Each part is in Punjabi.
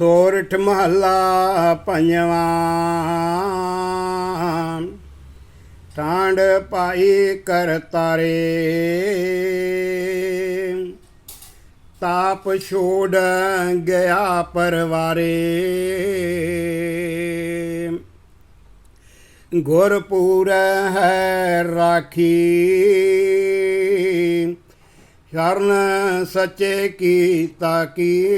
ਸੋਰਠ ਮਹੱਲਾ ਪੰਜਵਾਂ ਠਾਂਡ ਪਾਈ ਕਰਤਾਰੇ ਤਾਪ ਛੋੜ ਗਿਆ ਪਰਵਾਰੇ। ਗੁਰਪੂਰ ਹੈ ਰਾਖੀ। ਸ਼ਰਨ ਸੱਚੇ ਕੀ? ਤਾਕੀ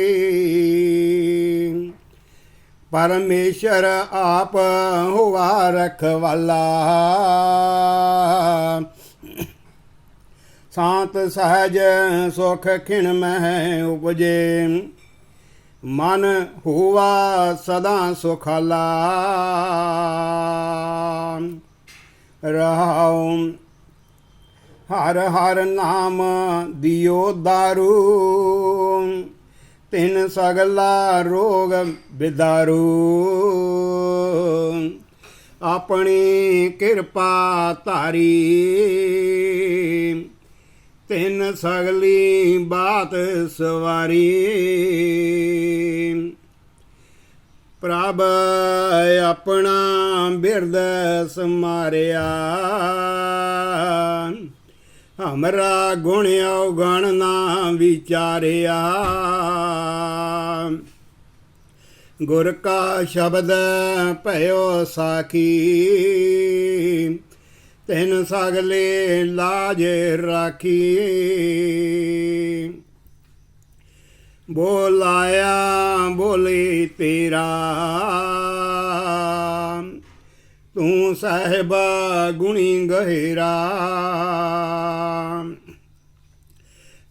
ਪਰਮੇਸ਼ਰ ਆਪ ਹੁਆ ਰਖਵਾਲਾ। ਸਾਤ ਸਹਜ ਸੁਖ ਖਿਣ ਮਹਿ ਉਪਜੇ। ਮਨ ਹੁਆ ਸਦਾ ਸੁਖਾਲਾ। ਰਹਾਉ ਹਰ ਹਰ ਨਾਮ ਦਿਓ ਦਾਰੂ। ਤਿਨ ਸਗਲਾ ਰੋਗ ਬਿਦਾਰੂ। ਆਪਣੀ ਕਿਰਪਾ ਧਾਰੀ। ਤਿੰਨ ਸਗਲੀ ਬਾਤ ਸਵਾਰੀ। ਪ੍ਰਭ ਆਪਣਾ ਬਿਰਦ ਸਮਾਰਿਆ। ਹਮਰਾ ਗੁਣ ਔਗਣ ਨਾ ਵਿਚਾਰਿਆ। ਗੁਰ ਕਾ ਸ਼ਬਦ ਭਇਓ ਸਾਖੀ, ਤਿਨ ਸਗਲੇ ਲਾਜ ਰਾਖੀ। ਬੋਲਾਇਆ ਬੋਲੇ ਤੇਰਾ, ਤੂੰ ਸਾਹਿਬ ਗੁਣੀ ਗਹਿਰਾ।